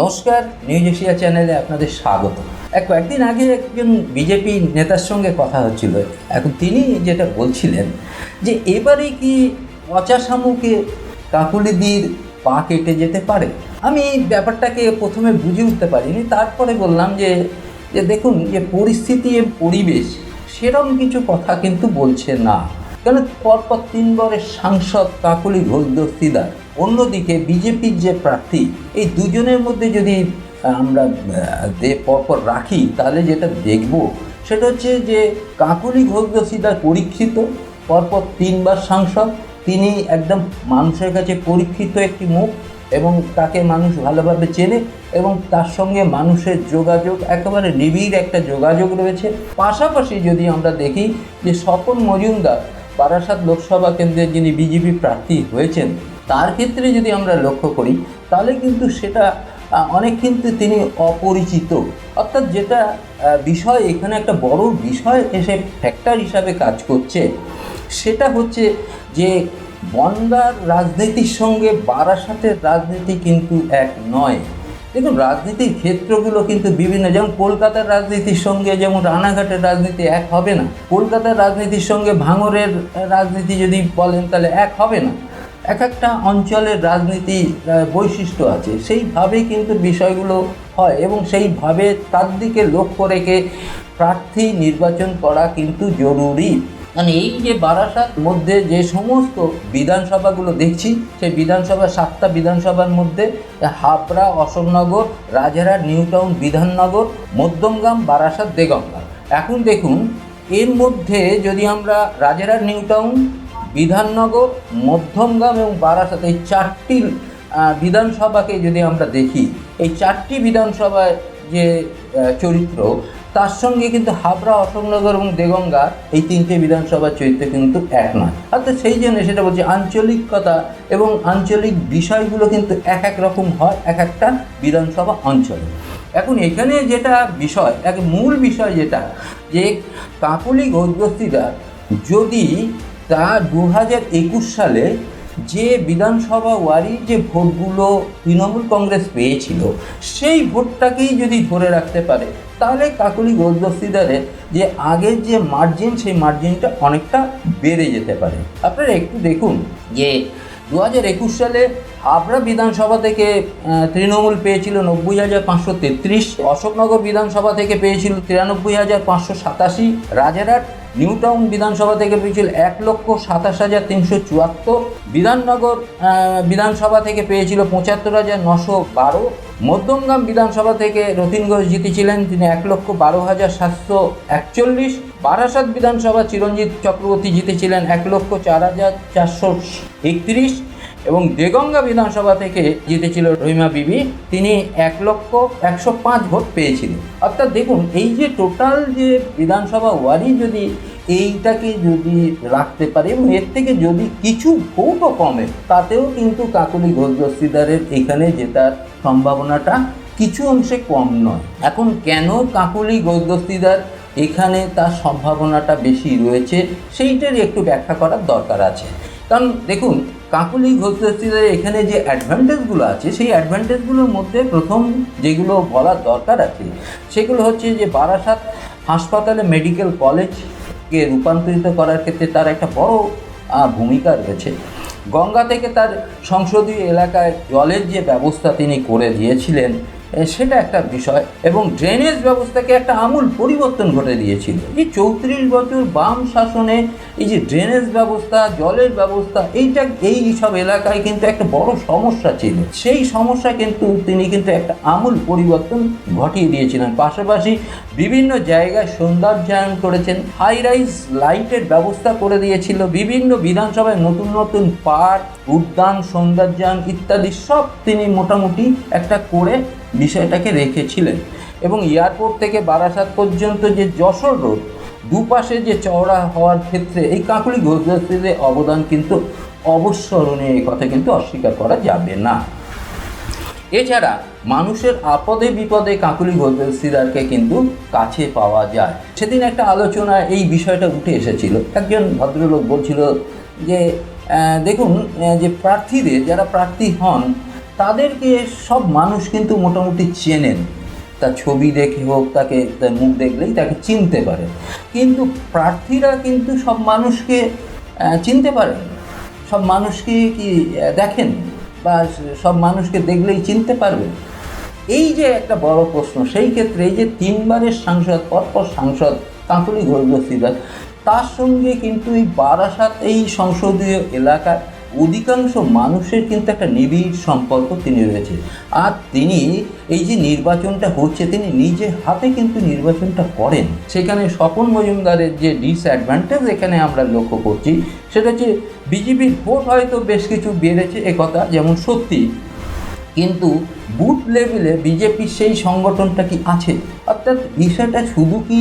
নমস্কার news Asia চ্যানেলে আপনাদের স্বাগত। এক কয়েকদিন আগে একজন বিজেপি নেতার সঙ্গে কথা হচ্ছিল। এখন তিনি যেটা বলছিলেন যে, এবারে কি পচা শামুকে কাকুলিদির পা কেটে যেতে পারে? আমি ব্যাপারটাকে প্রথমে বুঝে উঠতে পারিনি। তারপরে বললাম যে যে দেখুন, যে পরিস্থিতি পরিবেশ সেরকম কিছু কথা কিন্তু বলছে না। কেন পরপর তিনবারের সাংসদ কাকুলি ঘোষ দস্তিদার অন্যদিকে বিজেপির যে প্রার্থী, এই দুজনের মধ্যে যদি আমরা দে, পরপর রাখি, তাহলে যেটা দেখব সেটা হচ্ছে যে কাকুলি ঘোষ দস্তিদার পরীক্ষিত, পরপর তিনবার সাংসদ, তিনি একদম মানুষের কাছে পরীক্ষিত একটি মুখ এবং তাকে মানুষ ভালোভাবে চেনে এবং তার সঙ্গে মানুষের যোগাযোগ, একেবারে নিবিড় একটা যোগাযোগ রয়েছে। পাশাপাশি যদি আমরা দেখি যে স্বপন মজুমদার, বারাসাত লোকসভা কেন্দ্রের যিনি বিজেপি প্রার্থী হয়েছেন তার ক্ষেত্রে যদি আমরা লক্ষ্য করি, তাহলে কিন্তু সেটা অনেক কিন্তু তিনি অপরিচিত। অর্থাৎ যেটা বিষয়, এখানে একটা বড় বিষয় এসে ফ্যাক্টর হিসাবে কাজ করছে, সেটা হচ্ছে যে বনগার রাজনীতির সঙ্গে বারাসাতের রাজনীতি কিন্তু এক নয়। দেখুন, রাজনীতির ক্ষেত্রগুলো কিন্তু বিভিন্ন, যেমন কলকাতার রাজনীতির সঙ্গে, যেমন রানাঘাটের রাজনীতি এক হবে না। কলকাতার রাজনীতির সঙ্গে ভাঙরের রাজনীতি যদি বলেন, তাহলে এক হবে না। এক একটা অঞ্চলের রাজনীতি বৈশিষ্ট্য আছে। সেইভাবে কিন্তু বিষয়গুলো হয় এবং সেইভাবে তার দিকে লক্ষ্য রেখে প্রার্থী নির্বাচন করা কিন্তু জরুরি। মানে এই যে বারাসাত মধ্যে যে সমস্ত বিধানসভাগুলো দেখছি, সেই বিধানসভা, সাতটা বিধানসভার মধ্যে হাবড়া, অশোকনগর, রাজারহাট নিউ টাউন বিধাননগর, মধ্যমগ্রাম, বারাসাত দেগঙ্গা এখন দেখুন, এর মধ্যে যদি আমরা রাজারহাট নিউ টাউন বিধাননগর, মধ্যমগ্রাম এবং বারাসাত এই চারটি বিধানসভাকে যদি আমরা দেখি, এই চারটি বিধানসভায় যে চরিত্র, তার সঙ্গে কিন্তু হাবড়া, অশোকনগর এবং দেগঙ্গা এই তিনটে বিধানসভার চরিত্র কিন্তু এক নয়। অর্থাৎ সেই জন্য সেটা বলছি আঞ্চলিকতা এবং আঞ্চলিক বিষয়গুলো কিন্তু এক এক রকম হয়, এক একটা বিধানসভা অঞ্চলে। এখন এখানে যেটা বিষয়, এক মূল বিষয় যেটা, যে কাকলি গৌরবস্তিদার যদি তা দু হাজার একুশ সালে যে বিধানসভা ওয়ারি যে ভোটগুলো তৃণমূল কংগ্রেস পেয়েছিল, সেই ভোটটাকেই যদি ধরে রাখতে পারে, তাহলে কাকুলি গোলদস্তিদারের যে আগের যে মার্জিন সেই মার্জিনটা অনেকটা বেড়ে যেতে পারে। আপনারা একটু দেখুন যে দু হাজার একুশ সালে হাবড়া বিধানসভা থেকে তৃণমূল পেয়েছিল নব্বই হাজার পাঁচশো তেত্রিশ, অশোকনগর বিধানসভা থেকে পেয়েছিল তিরানব্বই হাজার পাঁচশো সাতাশি, রাজারহাট নিউ টাউন বিধানসভা থেকে পেয়েছিল এক লক্ষ সাতাশ হাজার তিনশো চুয়াত্তর, বিধাননগর বিধানসভা থেকে পেয়েছিল পঁচাত্তর হাজার নশো বারো মধ্যমগ্রাম বিধানসভা থেকে রতিন ঘোষ জিতেছিলেন। তিনি এক লক্ষ বারো হাজার সাতশো একচল্লিশ। বারাসাত বিধানসভা চিরঞ্জিত চক্রবর্তী জিতেছিলেন এক লক্ষ চার হাজার চারশো একত্রিশ। এবং দেগঙ্গা বিধানসভা থেকে জিতেছিল রহিমা বিবি। তিনি এক লক্ষ একশো পাঁচ ভোট পেয়েছিলেন। অর্থাৎ দেখুন, এই যে টোটাল যে বিধানসভা ওয়ারি যদি এইটাকে যদি রাখতে পারে এবং এর থেকে যদি কিছু ভোটও কমে, তাতেও কিন্তু কাকুলি ঘোষ দস্তিদারের এখানে জেতার সম্ভাবনাটা কিছু অংশে কম নয়। এখন কেন কাকলি গোজদস্তিদার এখানে তার সম্ভাবনাটা বেশি রয়েছে, সেইটারই একটু ব্যাখ্যা করার দরকার আছে। কারণ দেখুন, কাকুলি ঘোষদস্তিদের এখানে যে অ্যাডভান্টেজগুলো আছে, সেই অ্যাডভান্টেজগুলোর মধ্যে প্রথম যেগুলো বলার দরকার আছে, সেগুলো হচ্ছে যে বারাসাত হাসপাতালে মেডিকেল কলেজকে রূপান্তরিত করার ক্ষেত্রে তার একটা বড় ভূমিকা রয়েছে। গঙ্গা থেকে তার সংসদীয় এলাকায় জলের যে ব্যবস্থা তিনি করে দিয়েছিলেন সেটা একটা বিষয় এবং ড্রেনেজ ব্যবস্থাকে একটা আমূল পরিবর্তন ঘটে দিয়েছিল। এই চৌত্রিশ বছর বাম শাসনে এই যে ড্রেনেজ ব্যবস্থা, জলের ব্যবস্থা, এইটা, এই সব এলাকায় কিন্তু একটা বড় সমস্যা ছিল। সেই সমস্যা কিন্তু তিনি কিন্তু একটা আমূল পরিবর্তন ঘটিয়ে দিয়েছিলেন। পাশাপাশি বিভিন্ন জায়গায় সৌন্দর্যায়ন করেছেন হাই রাইজ লাইটের ব্যবস্থা করে দিয়েছিল, বিভিন্ন বিধানসভায় নতুন নতুন পার্ক, উদ্যান, সৌন্দর্যায়ন ইত্যাদি সব তিনি মোটামুটি একটা করে বিষয়টাকে রেখেছিলেন। এবং এয়ারপোর্ট থেকে বারাসাত পর্যন্ত যে যশোর রোড, দুপাশে যে চওড়া হওয়ার ক্ষেত্রে এই কাকুলি ঘোষদাসীদের অবদান কিন্তু অবস্মরণীয়, এই কথা কিন্তু অস্বীকার করা যাবে না। এছাড়া মানুষের আপদে বিপদে কাকুলি সিদারকে কিন্তু কাছে পাওয়া যায়। সেদিন একটা আলোচনায় এই বিষয়টা উঠে এসেছিল। একজন ভদ্রলোক বলছিল যে দেখুন যে প্রার্থীদের যারা প্রার্থী হন, তাদেরকে সব মানুষ কিন্তু মোটামুটি চেনেন। তার ছবি দেখে হোক, তাকে, তার মুখ দেখলেই তাকে চিনতে পারে। কিন্তু প্রার্থীরা কিন্তু সব মানুষকে চিনতে পারেন। সব মানুষকে কি দেখেন? বা সব মানুষকে দেখলেই চিনতে পারবেন এই যে একটা বড় প্রশ্ন, সেই ক্ষেত্রে এই যে তিনবারের সাংসদ, পরপর সাংসদ কাঁকুলি ঘোষদস্তিদার তার সঙ্গে কিন্তু এই বারাসাত এই সংসদীয় এলাকার অধিকাংশ মানুষের কিন্তু একটা নিবিড় সম্পর্ক তিনি রয়েছে। আর তিনি এই যে নির্বাচনটা হচ্ছে, তিনি নিজে হাতে কিন্তু নির্বাচনটা করেন। সেখানে স্বপন মজুমদারের যে ডিসঅ্যাডভান্টেজ এখানে আমরা লক্ষ্য করছি, সেটা হচ্ছে বিজেপির ভোট হয়তো বেশ কিছু বেড়েছে একথা যেমন সত্যি। কিন্তু বুথ লেভেলে বিজেপির সেই সংগঠনটা কি আছে? অর্থাৎ বিষয়টা শুধু কি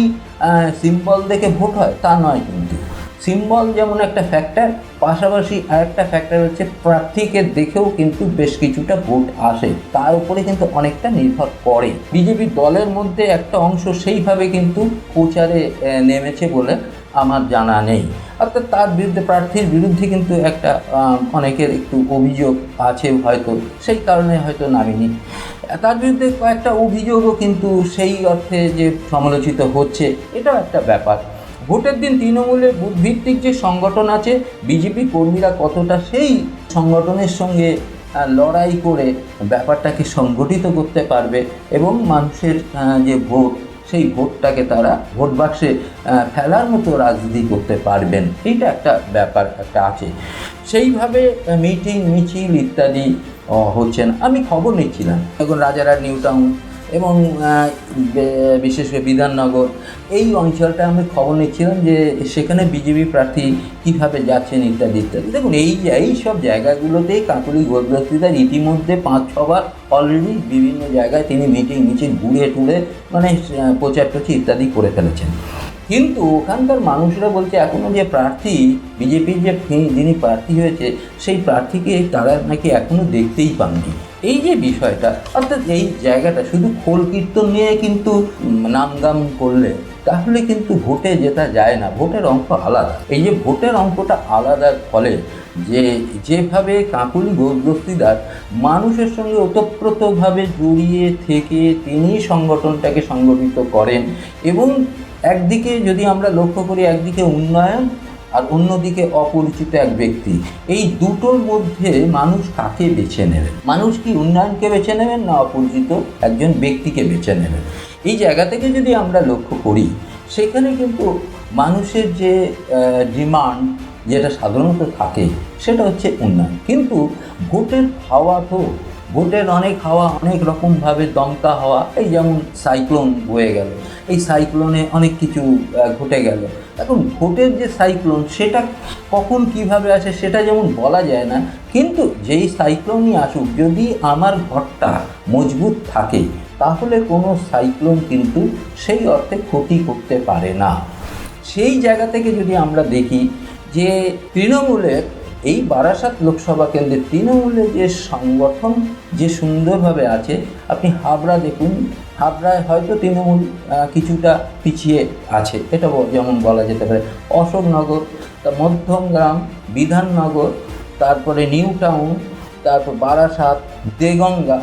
সিম্পল দেখে ভোট হয়? তা নয় কিন্তু। সিম্বল যেমন একটা ফ্যাক্টর পাশাপাশি আরেকটা ফ্যাক্টর হচ্ছে প্রার্থীকে দেখেও কিন্তু বেশ কিছুটা ভোট আসে। তার উপরে কিন্তু অনেকটা নির্ভর করে। বিজেপি দলের মধ্যে একটা অংশ সেইভাবে কিন্তু প্রচারে নেমেছে বলে আমার জানা নেই। অর্থাৎ তার বিরুদ্ধে, প্রার্থীর বিরুদ্ধে কিন্তু একটা অনেকের একটু অভিযোগ আছে হয়তো, সেই কারণে হয়তো নামিনি। তার বিরুদ্ধে কয়েকটা অভিযোগও কিন্তু সেই অর্থে যে সমালোচিত হচ্ছে, এটাও একটা ব্যাপার। ভোটের দিন তৃণমূলের বুথ ভিত্তিক যে সংগঠন আছে, বিজেপি কর্মীরা কতটা সেই সংগঠনের সঙ্গে লড়াই করে ব্যাপারটাকে সংগঠিত করতে পারবে এবং মানুষের যে ভোট, সেই ভোটটাকে তারা ভোট বাক্সে ফেলার মতো রাজনীতি করতে পারবেন। এইটা একটা ব্যাপার একটা আছে। সেইভাবে মিটিং, মিছিল ইত্যাদি হচ্ছেন। আমি খবর নিচ্ছিলাম। এখন রাজারা নিউ টাউন এবং বিশেষ করে বিধাননগর, এই অঞ্চলটা আমি খবর নিচ্ছিলাম যে সেখানে বিজেপি প্রার্থী কীভাবে যাচ্ছেন ইত্যাদি ইত্যাদি। দেখুন, এই যে, এই সব জায়গাগুলোতেই কাকুলি গোলদস্তিদার ইতিমধ্যে পাঁচ ছবার অলরেডি বিভিন্ন জায়গায় তিনি মিটিং মিছিল ঘুরে টুরে মানে প্রচার প্রচার ইত্যাদি করে ফেলেছেন। কিন্তু ওখানকার মানুষরা বলছে এখনও যে প্রার্থী, বিজেপির যে যিনি প্রার্থী হয়েছে, সেই প্রার্থীকে তারা নাকি এখনও দেখতেই পাননি। এই যে বিষয়টা, অর্থাৎ এই জায়গাটা শুধু খোল কীর্তন নিয়ে কিন্তু নামগাম করলে, তাহলে কিন্তু ভোটে যেটা যায় না, ভোটের অঙ্ক আলাদা। এই যে ভোটের অঙ্কটা আলাদার ফলে যে, যেভাবে কাকুলি গোদস্তিদার মানুষের সঙ্গে ওতপ্রোতভাবে জড়িয়ে থেকে তিনি সংগঠনটাকে সংগঠিত করেন, এবং একদিকে যদি আমরা লক্ষ্য করি, একদিকে উন্নয়ন আর অন্যদিকে অপরিচিত এক ব্যক্তি। এই দুটোর মধ্যে মানুষ কাকে বেছে নেবেন মানুষ কি উন্নয়নকে বেছে নেবেন না অপরিচিত একজন ব্যক্তিকে বেছে নেবেন? এই জায়গা থেকে যদি আমরা লক্ষ্য করি, সেখানে কিন্তু মানুষের যে ডিমান্ড যেটা সাধারণত থাকে, সেটা হচ্ছে উন্নয়ন। কিন্তু ভোটের হাওয়া তো ভোটের অনেক হাওয়া, অনেক রকমভাবে দমকা হাওয়া, এই যেমন সাইক্লোন বয়ে গেল। এই সাইক্লোনে অনেক কিছু ঘটে গেল। এখন ভোটের যে সাইক্লোন, সেটা কখন কীভাবে আসে সেটা যেমন বলা যায় না, কিন্তু যেই সাইক্লোনই আসুক, যদি আমার ঘরটা মজবুত থাকে, তাহলে কোনো সাইক্লোন কিন্তু সেই অর্থে ক্ষতি করতে পারে না। সেই জায়গা থেকে যদি আমরা দেখি যে তৃণমূলের এই বারাসাত লোকসভা কেন্দ্রে তৃণমূলের যে সংগঠন, যে সুন্দরভাবে আছে, আপনি হাবড়া দেখুন। হাবড়ায় হয়তো তৃণমূল কিছুটা পিছিয়ে আছে, এটা যেমন বলা যেতে পারে। অশোকনগর, তা মধ্যমগ্রাম বিধাননগর, তারপরে নিউ টাউন, তারপর বারাসাত, দেগঙ্গা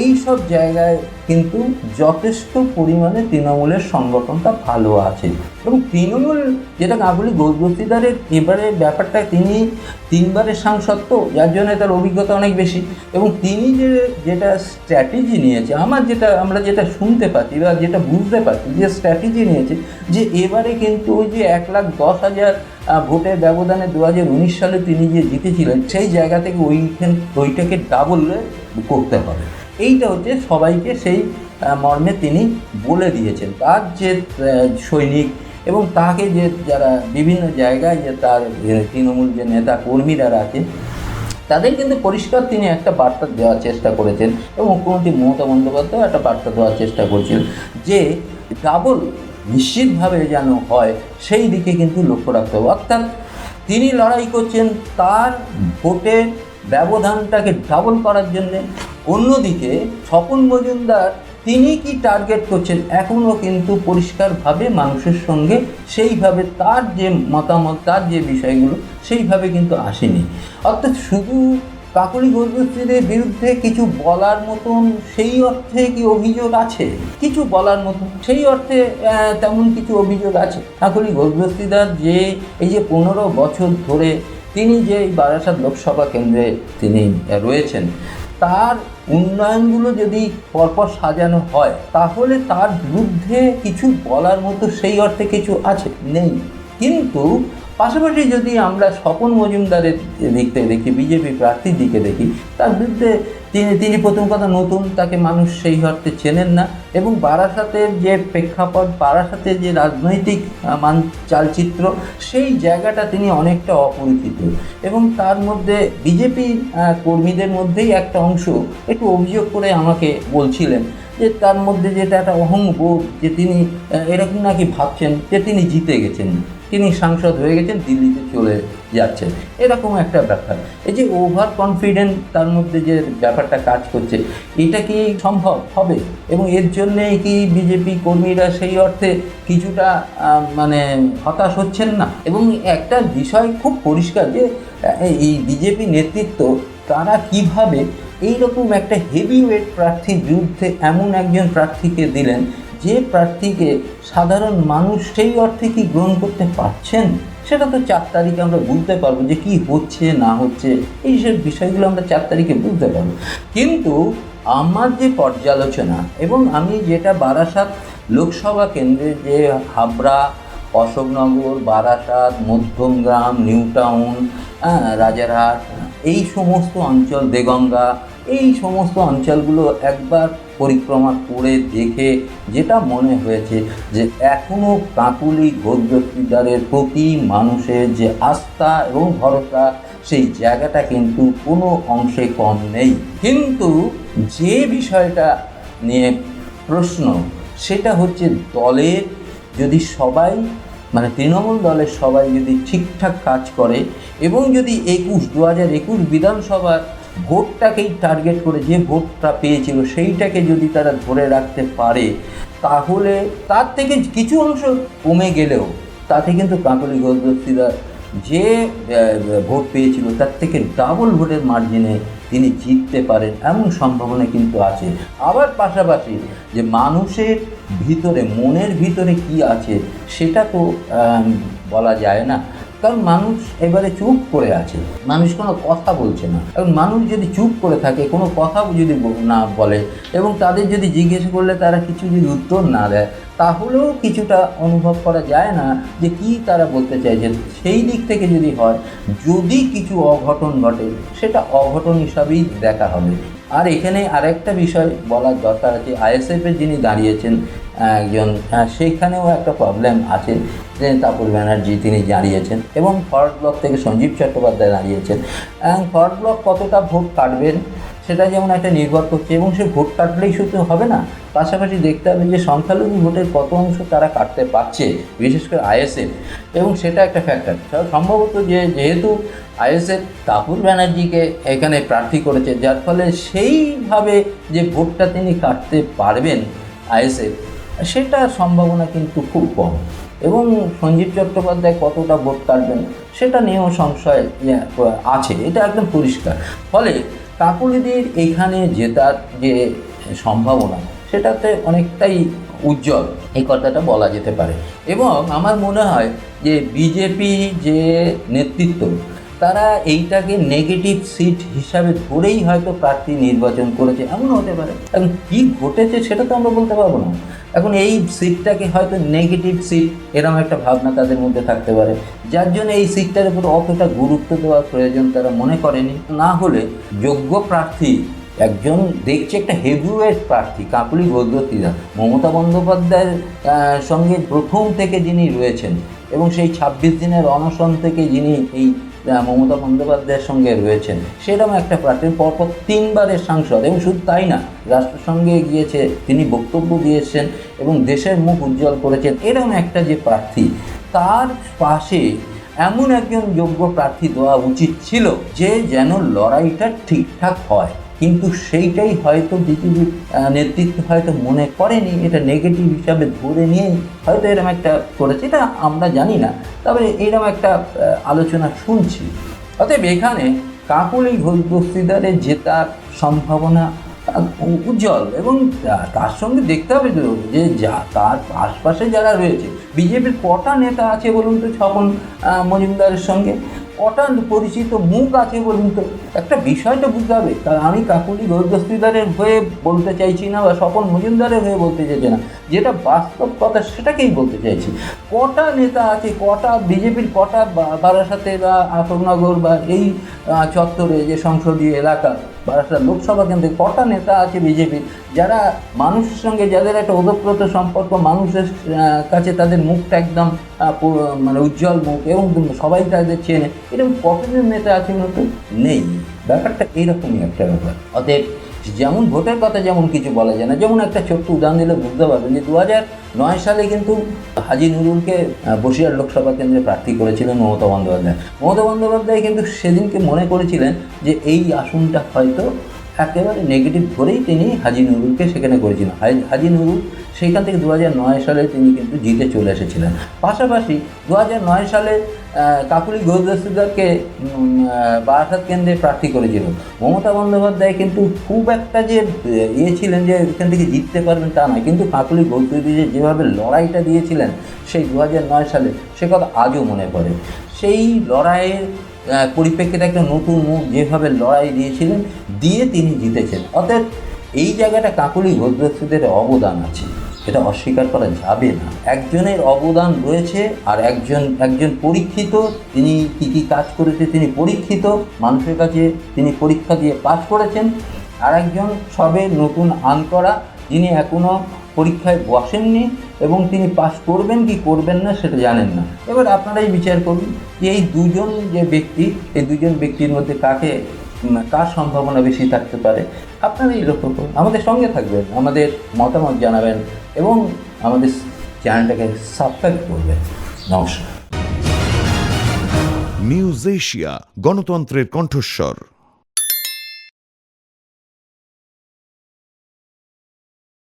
এই সব জায়গায় কিন্তু যথেষ্ট পরিমাণে তৃণমূলের সংগঠনটা ভালো আছে। এবং তৃণমূল যেটা কাবুলি গৌরবস্তিদারের এবারে ব্যাপারটা তিনি তিনবারের সাংসদ তো, যার জন্য তার অভিজ্ঞতা অনেক বেশি। এবং তিনি যে, যেটা স্ট্র্যাটেজি নিয়েছে, আমার যেটা, আমরা যেটা শুনতে পাচ্ছি বা যেটা বুঝতে পারছি যে স্ট্র্যাটেজি নিয়েছে, যে এবারে কিন্তু ওই যে এক লাখ দশ হাজার ভোটের ব্যবধানে দু হাজার উনিশ সালে তিনি যে জিতেছিলেন, সেই জায়গা থেকে ওইখান, ওইটাকে ডাবল করতে হবে। এইটা হচ্ছে সবাইকে সেই মর্মে তিনি বলে দিয়েছেন। তার যে সৈনিক এবং তাকে যে যারা বিভিন্ন জায়গায় যে তার তৃণমূল যে নেতা কর্মীরা আছে তাদের কিন্তু পরিষ্কার তিনি একটা বার্তা দেওয়ার চেষ্টা করেছেন এবং মুখ্যমন্ত্রী মমতা বন্দ্যোপাধ্যায় একটা বার্তা দেওয়ার চেষ্টা করছেন যে ডাবল নিশ্চিতভাবে যেন হয়, সেই দিকে কিন্তু লক্ষ্য রাখতে হবে। অর্থাৎ তিনি লড়াই করছেন, তার ভোটের ব্যবধানটাকে ডাবল করার জন্যে অন্যদিকে স্বপন মজুমদার, তিনি কি টার্গেট করছেন এখনও কিন্তু পরিষ্কারভাবে মানুষের সঙ্গে, সেইভাবে তার যে মতামত, তার যে বিষয়গুলো, সেইভাবে কিন্তু আসেনি। অর্থাৎ শুধু কাকলি ঘোষবস্তিদের বিরুদ্ধে কিছু বলার মতন সেই অর্থে কি অভিযোগ আছে? কিছু বলার মতন সেই অর্থে তেমন কিছু অভিযোগ আছে। কাকলি ঘোষবস্তিদার যে, এই যে পনেরো বছর ধরে তিনি যে বারাসাত লোকসভা কেন্দ্রে তিনি রয়েছেন তার উন্নয়নগুলো যদি পরপর সাজানো হয়, তাহলে তার বিরুদ্ধে কিছু বলার মতো সেই অর্থে কিছু আছে, নেই। কিন্তু পাশাপাশি যদি আমরা স্বপন মজুমদারের দিক থেকে দেখি, বিজেপি প্রার্থীর দিকে দেখি, তার বিরুদ্ধে তিনি তিনি প্রথম কথা নতুন, তাকে মানুষ সেই অর্থে চেনেন না এবং বারাসাতের যে প্রেক্ষাপট, বারাসাতের যে রাজনৈতিক মান, চালচিত্র, সেই জায়গাটা তিনি অনেকটা অপরিচিত এবং তার মধ্যে বিজেপি কর্মীদের মধ্যেই একটা অংশ একটু অভিযোগ করে আমাকে বলছিলেন যে তার মধ্যে যেটা একটা অহংবোধ, যে তিনি এরকম নাকি ভাবছেন যে তিনি জিতে গেছেন। তিনি সাংসদ হয়ে গেছেন, দিল্লিতে চলে যাচ্ছেন। এরকম একটা ব্যাপার। এই যে ওভার কনফিডেন্ট তার মধ্যে যে ব্যাপারটা কাজ করছে, এটা কি সম্ভব? হবে। এবং এর জন্যে কি বিজেপি কর্মীরা সেই অর্থে কিছুটা মানে হতাশ হচ্ছেন না? এবং একটা বিষয় খুব পরিষ্কার যে এই বিজেপি নেতৃত্ব তারা কীভাবে এইরকম একটা হেভিওয়েট প্রার্থীর বিরুদ্ধে এমন একজন প্রার্থীকে দিলেন যে প্রার্থীকে সাধারণ মানুষ সেই অর্থে কি গ্রহণ করতে পারছেন? সেটা তো চার তারিখে আমরা বুঝতে পারব যে কি হচ্ছে না হচ্ছে এই সব বিষয়গুলো আমরা চার তারিখে বুঝতে পারব। কিন্তু আমার যে পর্যালোচনা এবং আমি যেটা বারাসাত লোকসভা কেন্দ্রে যে হাবড়া অশোকনগর বারাসাত মধ্যমগ্রাম নিউ টাউন হ্যাঁ, রাজারহাট এই সমস্ত অঞ্চল দেগঙ্গা, এই সমস্ত অঞ্চলগুলো একবার পরিক্রমা করে দেখে যেটা মনে হয়েছে যে এখনও কাকুলি গদ্যদারের প্রতি মানুষের যে আস্থা এবং ভরসা, সেই জায়গাটা কিন্তু কোনো অংশে কম নেই। কিন্তু যে বিষয়টা নিয়ে প্রশ্ন, সেটা হচ্ছে দলের যদি সবাই মানে তৃণমূল দলের সবাই যদি ঠিকঠাক কাজ করে এবং যদি একুশ দু হাজার একুশ বিধানসভার ভোটটাকেই টার্গেট করে যে ভোটটা পেয়েছিল সেইটাকে যদি তারা ধরে রাখতে পারে, তাহলে তার থেকে কিছু অংশ কমে গেলেও তাতে কিন্তু কাকলি গদ্দস্তিরা যে ভোট পেয়েছিল, তার থেকে ডাবল ভোটের মার্জিনে তিনি জিততে পারেন, এমন সম্ভাবনা কিন্তু আছে। আবার পাশাপাশি যে মানুষের ভিতরে, মনের ভিতরে কি আছে, সেটা তো বলা যায় না। কারণ মানুষ এবারে চুপ করে আছে। মানুষ কোনো কথা বলছে না। এখন মানুষ যদি চুপ করে থাকে, কোনো কথা যদি না বলে এবং তাদের যদি জিজ্ঞেস করলে তারা কিছু যদি উত্তর না দেয়, তাহলেও কিছুটা অনুভব করা যায় না যে কি তারা বলতে চাইছে। সেই দিক থেকে যদি হয়, যদি কিছু অঘটন ঘটে, সেটা অঘটন হিসাবেই দেখা হবে। আর এখানে আরেকটা বিষয় বলার দরকার আছে আইএসএফের যিনি দাঁড়িয়েছেন, একজন সেখানেও একটা প্রবলেম আছে, যে তাপুর ব্যানার্জি তিনি দাঁড়িয়েছেন এবং ফরওয়ার্ড ব্লক থেকে সঞ্জীব চট্টোপাধ্যায় দাঁড়িয়েছেন। ফরওয়ার্ড ব্লক কতটা ভোট কাটবেন? সেটা যেমন একটা নির্ভর করছে এবং সে ভোট কাটলেই শুধু হবে না পাশাপাশি দেখতে হবে যে সংখ্যালঘু ভোটের কত অংশ তারা কাটতে পারছে বিশেষ করে আইএসএফ। এবং সেটা একটা ফ্যাক্টর সম্ভবত যে যেহেতু আইএসএফ তাপুর ব্যানার্জিকে এখানে প্রার্থী করেছে যার ফলে সেইভাবে যে ভোটটা তিনি কাটতে পারবেন আইএসএফ সেটার সম্ভাবনা কিন্তু খুব কম। এবং সঞ্জীব চট্টোপাধ্যায় কতটা ভোট কাটবেন সেটা নিয়েও সংশয় ইয়ে, আছে। এটা একদম পরিষ্কার। ফলে কাকুলিদের এখানে জেতার যে সম্ভাবনা, সেটাতে অনেকটাই উজ্জ্বল। এই কথাটা বলা যেতে পারে। এবং আমার মনে হয় যে বিজেপি যে নেতৃত্ব তারা এইটাকে নেগেটিভ সিট হিসাবে ধরেই হয়তো প্রার্থী নির্বাচন করেছে এমন হতে পারে। এখন কী ঘটেছে সেটা তো আমরা বলতে পারব না। এখন এই সিটটাকে হয়তো নেগেটিভ সিট এরকম একটা ভাবনা তাদের মধ্যে থাকতে পারে। যার জন্য এই সিটটার উপর অতটা গুরুত্ব দেওয়ার প্রয়োজন তারা মনে করেনি। না হলে যোগ্য প্রার্থী, একজন দেখছে একটা হেভিওয়েট প্রার্থী, কাকুলি গদ্যতিরা মমতা বন্দ্যোপাধ্যায়ের সঙ্গে প্রথম থেকে যিনি রয়েছেন এবং সেই ছাব্বিশ দিনের অনশন থেকে যিনি এই মমতা বন্দ্যোপাধ্যায়ের সঙ্গে রয়েছেন। সেরকম একটা প্রার্থী, পরপর তিনবারের সাংসদ, এবং শুধু তাই না রাষ্ট্রসংঘে গিয়েছে, তিনি বক্তব্য দিয়েছেন, এবং দেশের মুখ উজ্জ্বল করেছেন। এরকম একটা যে প্রার্থী, তার পাশে এমন একজন যোগ্য প্রার্থী দেওয়া উচিত ছিল, যে যেন লড়াইটা ঠিকঠাক হয়। কিন্তু সেইটাই হয়তো বিজেপির নেতৃত্ব হয়তো মনে করেনি, এটা নেগেটিভ হিসাবে ধরে নিয়ে হয়তো এরকম একটা করেছে, এটা আমরা জানি না। তবে এরকম একটা আলোচনা শুনছি। অতএব এখানে কাকুলি ঘোষ বস্তিদারে জেতার সম্ভাবনা উজ্জ্বল এবং তার সঙ্গে দেখতে হবে তো যে যা তার আশপাশে যারা রয়েছে বিজেপির কটা নেতা আছে বলুন তো, ছপন মজুমদারের সঙ্গে? কটা পরিচিত মুখ আছে বলুন তো। একটা বিষয়টা বুঝতে হবে, কারণ আমি কাকুলি গৌরদস্তিদারের হয়ে বলতে চাইছি না বা স্বপন মজুমদারের হয়ে বলতে চাইছি না। যেটা বাস্তব কথা সেটাকেই বলতে চাইছি। কটা নেতা আছে, কটা বিজেপির কটা বারাসাতে বা আশোকনগর বা এই চত্বরে যে সংসদীয় এলাকা বারাসাত লোকসভা কেন্দ্রে কটা নেতা আছে বিজেপির যারা মানুষের সঙ্গে, যাদের একটা ওতপ্রোত সম্পর্ক, মানুষের কাছে তাদের মুখটা একদম মানে উজ্জ্বল মুখ এবং সবাই তাদের চেনে। এরকম কতজন নেতা আছে মতো নেই। ব্যাপারটা এইরকমই একটা ব্যাপার। অতএব, যেমন ভোটের কথা যেমন কিছু বলা যায় না, যেমন একটা ছোট্ট উদাহরণ দিলে বুঝতে পারবেন যে দু হাজার নয় সালে কিন্তু হাজি নুরুলকে বসিরহাট লোকসভা কেন্দ্রে প্রার্থী করেছিলেন মমতা বন্দ্যোপাধ্যায়। মমতা বন্দ্যোপাধ্যায় কিন্তু সেদিনকে মনে করেছিলেন যে এই আসনটা হয়তো একেবারে নেগেটিভ ধরেই তিনি হাজি নুরুলকে সেখানে করেছিলেন। হাজি- নুরুল, সেইখান থেকে দু নয় সালে তিনি কিন্তু জিতে চলে এসেছিলেন। পাশাপাশি দু নয় সালে কাকুলি ঘোষদাসদারকে বারাসাত কেন্দ্রে প্রার্থী করেছিল। মমতা বন্দ্যোপাধ্যায় কিন্তু খুব একটা যে ইয়ে ছিলেন যে এখান থেকে জিততে পারবেন তা নয়। কিন্তু কাকুলি ঘোষদাসদের যেভাবে লড়াইটা দিয়েছিলেন, সেই দু নয় সালে, সে কথা আজও মনে পড়ে। সেই লড়াইয়ের পরিপ্রেক্ষিতে একটা নতুন মুখ যেভাবে লড়াই দিয়েছিলেন, দিয়ে তিনি জিতেছেন। অতএব এই জায়গাটা কাকুলি ঘোষদস্যুদের অবদান আছে। এটা অস্বীকার করা যাবে না। একজনের অবদান রয়েছে আর একজন একজন পরীক্ষিত, তিনি কী কী কাজ করেছে তিনি পরীক্ষিত, মানুষের কাছে তিনি পরীক্ষা দিয়ে পাশ করেছেন। আর একজন সবে নতুন আন করা যিনি এখনও পরীক্ষায় বসেননি এবং তিনি পাশ করবেন কি করবেন না সেটা জানেন না। এবার আপনারাই বিচার করুন যে এই দুজন যে ব্যক্তি, এই দুজন ব্যক্তির মধ্যে কাকে কার সম্ভাবনা বেশি থাকতে পারে আপনারাই লক্ষ্য করুন। আমাদের সঙ্গে থাকবেন, আমাদের মতামত জানাবেন এবং আমাদের চ্যানেলটাকে সাবস্ক্রাইব করবেন। নমস্কার। নিউজ এশিয়া, গণতন্ত্রের কণ্ঠস্বর।